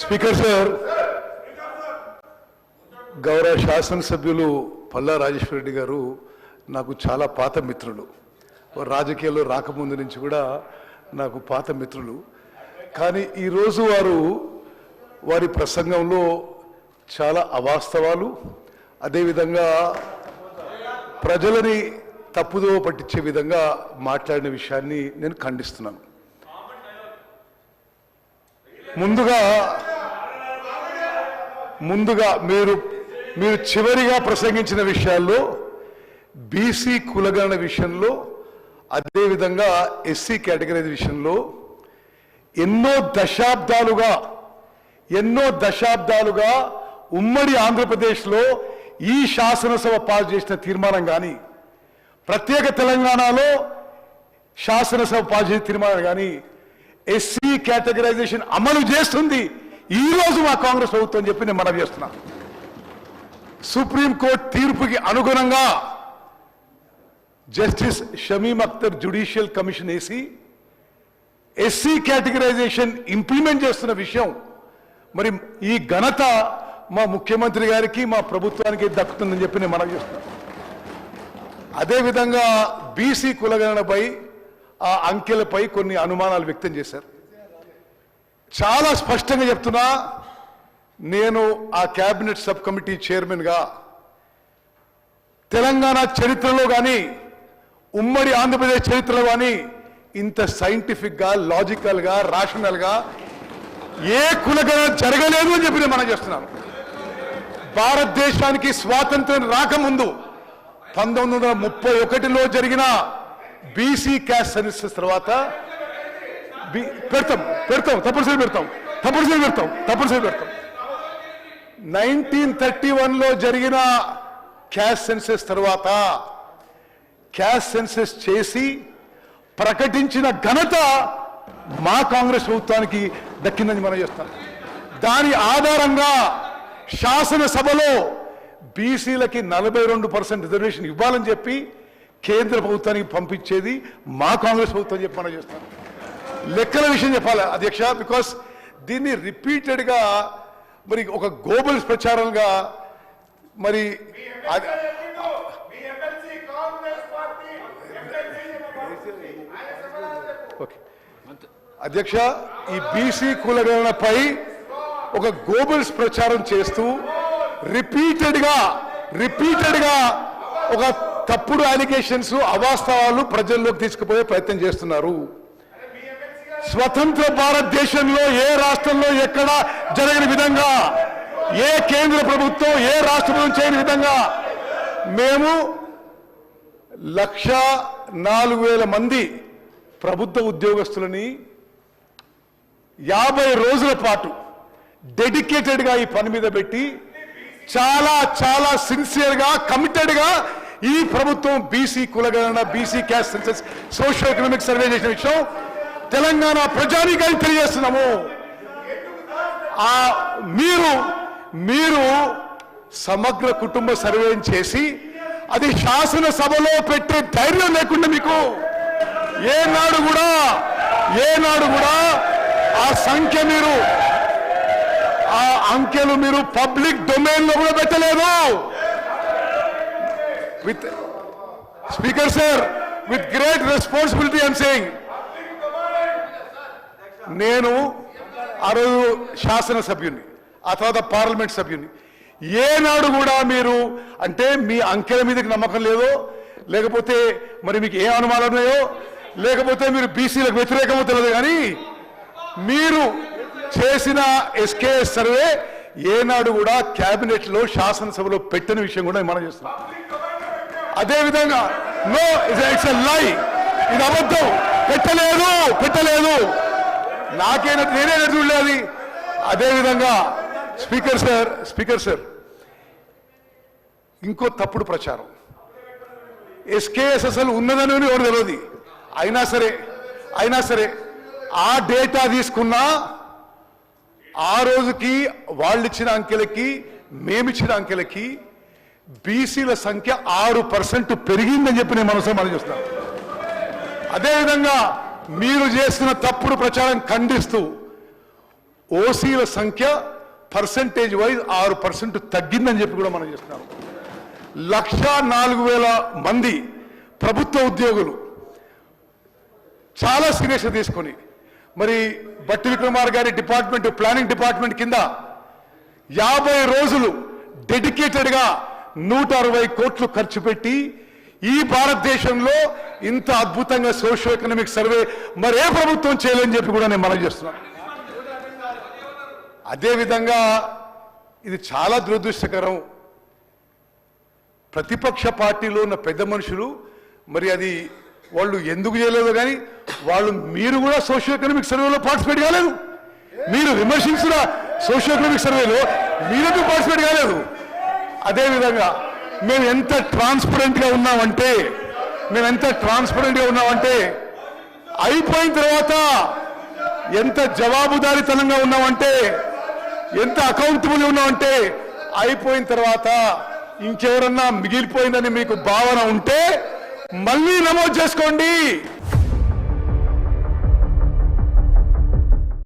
Speaker sir గౌరవ శాసనసభ్యులు పల్లా రాజేశ్వర రెడ్డి గారు నాకు చాలా పాత మిత్రులు. రాజకీయాల్లో రాకముందు నుంచి కూడా నాకు పాత మిత్రులు. కానీ ఈరోజు వారు వారి ప్రసంగంలో చాలా అవాస్తవాలు అదేవిధంగా ప్రజలని తప్పుదో పట్టించే విధంగా మాట్లాడిన విషయాన్ని నేను ఖండిస్తున్నాను. ముందుగా ముందుగా మీరు మీరు చివరిగా ప్రసంగించిన విషయాల్లో బీసీ కులగణన విషయంలో అదేవిధంగా ఎస్సీ కేటగిరీ విషయంలో ఎన్నో దశాబ్దాలుగా ఎన్నో దశాబ్దాలుగా ఉమ్మడి ఆంధ్రప్రదేశ్లో ఈ శాసనసభ పాస్ చేసిన తీర్మానం కానీ ప్రత్యేక తెలంగాణలో శాసనసభ పాస్ చేసిన తీర్మానం కానీ ఎస్సీ కేటగరైజేషన్ అమలు చేస్తుంది. ఈ రోజు మా కాంగ్రెస్ ప్రభుత్వం చెప్పి నేను మనవి చేస్తున్నా. సుప్రీంకోర్టు తీర్పుకి అనుగుణంగా justice Shamim Akhtar judicial commission వేసి ఎస్సీ కేటగరైజేషన్ ఇంప్లిమెంట్ చేస్తున్న విషయం మరి ఈ ఘనత మా ముఖ్యమంత్రి గారికి మా ప్రభుత్వానికి దక్కుతుందని చెప్పి నేను మనవి చేస్తున్నాను అదేవిధంగా బీసీ కులగణనపై ఆ అంకెలపై కొన్ని అనుమానాలు వ్యక్తం చేశారు. చాలా స్పష్టంగా చెప్తున్నా నేను ఆ క్యాబినెట్ సబ్ కమిటీ చైర్మన్గా తెలంగాణ చరిత్రలో కానీ ఉమ్మడి ఆంధ్రప్రదేశ్ చరిత్రలో కానీ ఇంత సైంటిఫిక్గా లాజికల్గా రాషనల్గా ఏ కులగణన జరగలేదు అని చెప్పి నేను మనం చేస్తున్నాను. భారతదేశానికి స్వాతంత్రం రాకముందు పంతొమ్మిది వందల ముప్పై ఒకటిలో జరిగిన బీసీ క్యాస్ట్ సర్వీసెస్ తర్వాత పెడతాం పెడతాం తప్పనిసరి పెడతాం తప్పనిసరి పెడతాం తప్పనిసరి పెడతాం. నైన్టీన్ థర్టీ వన్లో జరిగిన క్యాస్ట్ సెన్సెస్ తర్వాత క్యాస్ట్ సెన్సెస్ చేసి ప్రకటించిన ఘనత మా కాంగ్రెస్ ప్రభుత్వానికి దక్కిందని మనం చేస్తాం. దాని ఆధారంగా శాసనసభలో బీసీలకి నలభై రెండు పర్సెంట్ రిజర్వేషన్ ఇవ్వాలని చెప్పి కేంద్ర ప్రభుత్వానికి పంపించేది మా కాంగ్రెస్ ప్రభుత్వం చెప్పమని చేస్తాను చేస్తాం. లెక్కల విషయం చెప్పాలి అధ్యక్ష బికాస్ దీన్ని రిపీటెడ్గా మరి ఒక గోబల్స్ ప్రచారంగా మరి ఓకే. అధ్యక్ష ఈ బీసీ కులగణనపై ఒక గోబల్స్ ప్రచారం చేస్తూ రిపీటెడ్గా రిపీటెడ్గా ఒక తప్పుడు అలిగేషన్స్ అవాస్తవాలు ప్రజల్లోకి తీసుకుపోయే ప్రయత్నం చేస్తున్నారు. స్వతంత్ర భారతదేశంలో ఏ రాష్ట్రంలో ఎక్కడ జరగని విధంగా ఏ కేంద్ర ప్రభుత్వం ఏ రాష్ట్ర ప్రభుత్వం చేయని విధంగా మేము లక్ష నాలుగు వేల మంది ప్రభుత్వ ఉద్యోగస్తులని యాభై రోజుల పాటు డెడికేటెడ్గా ఈ పని మీద పెట్టి చాలా చాలా సిన్సియర్గా కమిటెడ్గా ఈ ప్రభుత్వం బీసీ కులగణన BC caste census social economic survey చేసిన విషయం తెలంగాణ ప్రజానీకాన్ని తెలియజేస్తున్నాము. మీరు మీరు సమగ్ర కుటుంబ సర్వే చేసి అది శాసనసభలో పెట్టే ధైర్యం లేకుండా మీకు ఏనాడు కూడా ఏనాడు కూడా ఆ సంఖ్య మీరు ఆ అంకెలు మీరు పబ్లిక్ డొమైన్లో కూడా పెట్టలేదు. With speaker sir with great responsibility I'm saying నేను ఆ రోజు శాసనసభ్యుని ఆ తర్వాత పార్లమెంట్ సభ్యుని ఏనాడు కూడా మీరు అంటే మీ అంకెల మీదకి నమ్మకం లేదో లేకపోతే మరి మీకు ఏ అనుమానాలు ఉన్నాయో లేకపోతే మీరు బీసీలకు వ్యతిరేకమో తెలియదు కానీ మీరు చేసిన ఎస్కేఎస్ సర్వే ఏనాడు కూడా క్యాబినెట్లో శాసనసభలో పెట్టిన విషయం కూడా మనం చేస్తున్నాం. అదేవిధంగా నో ఇట్స్ లై ఇది అబద్ధం. పెట్టలేదు పెట్టలేదు. నాకేనా నేనే చూడలేదు. అదే స్పీకర్ సార్ స్పీకర్ సార్ ఇంకో తప్పుడు ప్రచారం. ఎస్కేఎస్ఎస్ఎల్ ఉన్నదని ఎవరు తెలియదు. అయినా సరే అయినా సరే ఆ డేటా తీసుకున్నా ఆ రోజుకి వాళ్ళు ఇచ్చిన అంకెలకి మేమిచ్చిన అంకెలకి బీసీల సంఖ్య ఆరు పర్సెంట్ పెరిగిందని చెప్పి నేను మనసు మనం చూస్తాను అదేవిధంగా మీరు చేసిన తప్పుడు ప్రచారం ఖండిస్తూ ఓసీల సంఖ్య పర్సంటేజ్ వైజ్ ఆరు పర్సెంట్ తగ్గిందని చెప్పి కూడా మనం చేస్తున్నాం లక్ష నాలుగు వేల మంది ప్రభుత్వ ఉద్యోగులు చాలా సీరియస్గా తీసుకొని మరి బట్టి విక్రమార్ గారి డిపార్ట్మెంట్ ప్లానింగ్ డిపార్ట్మెంట్ కింద యాభై రోజులు డెడికేటెడ్గా నూట అరవై కోట్లు ఖర్చు పెట్టి ఈ భారతదేశంలో ఇంత అద్భుతంగా సోషో ఎకనామిక్ సర్వే మరే ప్రభుత్వం చేయలేని చెప్పి కూడా నేను మనం చేస్తున్నాను అదేవిధంగా ఇది చాలా దురదృష్టకరం. ప్రతిపక్ష పార్టీలో ఉన్న పెద్ద మనుషులు మరి అది వాళ్ళు ఎందుకు చేయలేదో కానీ వాళ్ళు మీరు కూడా సోషియో ఎకనామిక్ సర్వేలో పార్టిసిపేట్ కాలేదు. మీరు విమర్శించిన సోషియో ఎకనామిక్ సర్వేలో మీరెందుకు పార్టిసిపేట్ కాలేదు? అదేవిధంగా మేము ఎంత ట్రాన్స్పరెంట్గా ఉన్నామంటే మేము ఎంత ట్రాన్స్పరెంట్గా ఉన్నామంటే అయిపోయిన తర్వాత ఎంత జవాబుదారీతనంగా ఉన్నామంటే ఎంత అకౌంటబుల్ ఉన్నామంటే అయిపోయిన తర్వాత ఇంకెవరన్నా మిగిలిపోయిందని మీకు భావన ఉంటే మళ్ళీ నమోదు చేసుకోండి.